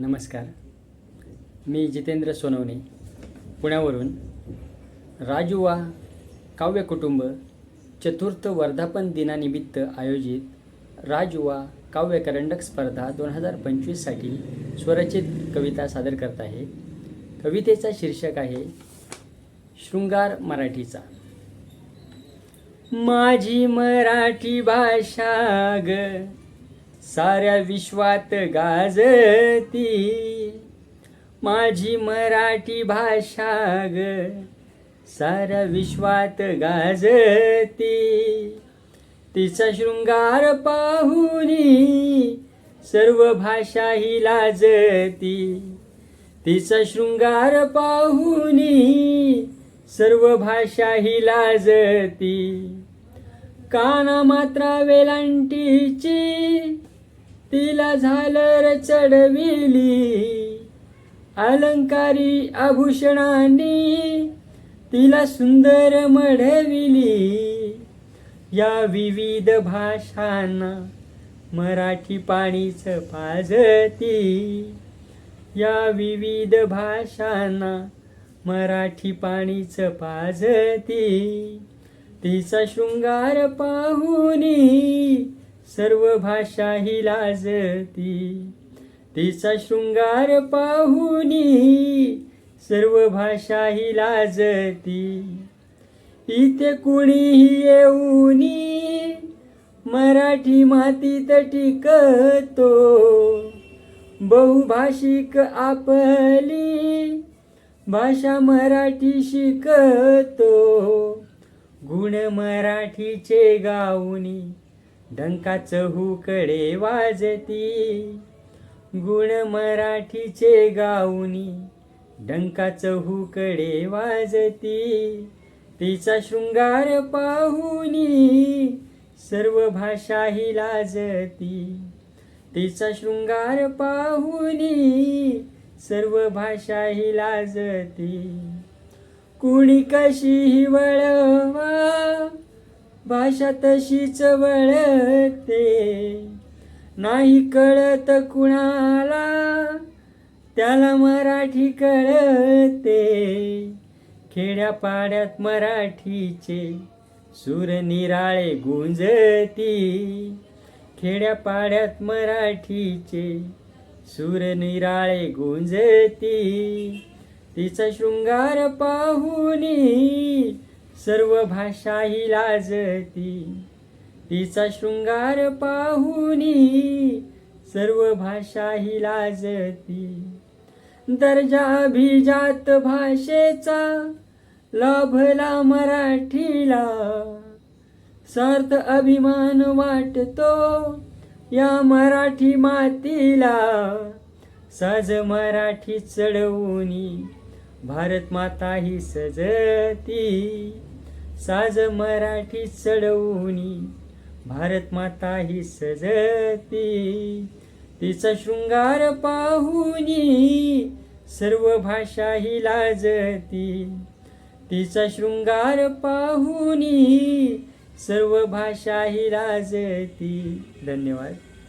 नमस्कार. मी जितेंद्र सोनवणे. पुण्यावरून राजुवा काव्य कुटुंब चतुर्थ वर्धापन दिनानिमित्त आयोजित राजुवा काव्य करंडक स्पर्धा दोन हजार पंचवीससाठी स्वरचित कविता सादर करत आहे. कवितेचा शीर्षक आहे शृंगार मराठीचा. माझी मराठी भाषा ग साऱ्या विश्वात गाजती. माझी मराठी भाषा ग साऱ्या विश्वात गाजती. तिचा शृंगार पाहुनी सर्व भाषा ही लाजती. तिचा शृंगार पाहुनी सर्व भाषा ही लाजती. काना मात्रा वेलांटीची तिला झालर चढविली. अलंकारी आभूषणांनी तिला सुंदर मढविली. या विविध भाषांना मराठी पाणीच पाजती. या विविध भाषांना मराठी पाणीच पाजती. तिचा शृंगार पाहुनी सर्व भाषा ही लाजती. तिचा शृंगार पाहुनी सर्व भाषा ही लाजती. इथे कुणीही येऊनी मराठी मातीत टिकतो. बहुभाषिक आपली भाषा मराठी शिकतो. गुण मराठीचे गाऊनी डंकाच हुकडे वाजती. गुण मराठीचे गाऊनी डंकाच हुकडे वाजती. तिचा शृंगार पाहुनी सर्व भाषा ही लाजती. तिचा शृंगार पाहुनी सर्व भाषा ही लाजती. कुणी कशीही वळवा भाषा तशीच वळते. नाही कळत कुणाला त्याला मराठी कळते. खेड्यापाड्यात मराठीचे सूर निराळे गुंजती. खेड्यापाड्यात मराठीचे सूर निराळे गुंजती. तिचा शृंगार पाहुनी सर्व भाषा ही लाजती. तिचा शृंगार पाहुनी सर्व भाषा ही लाजती. दर्जा अभिजात भाषेचा लाभला मराठीला. सार्थ अभिमान वाटतो या मराठी मातीला. साज मराठी चढवूनी भारत माता ही सजती. साज मराठी चढवूनी भारत माता ही सजती. तिचा शृंगार पाहुनी सर्व भाषा ही लाजती. तिचा शृंगार पाहुनी सर्व भाषा ही लाजती. धन्यवाद.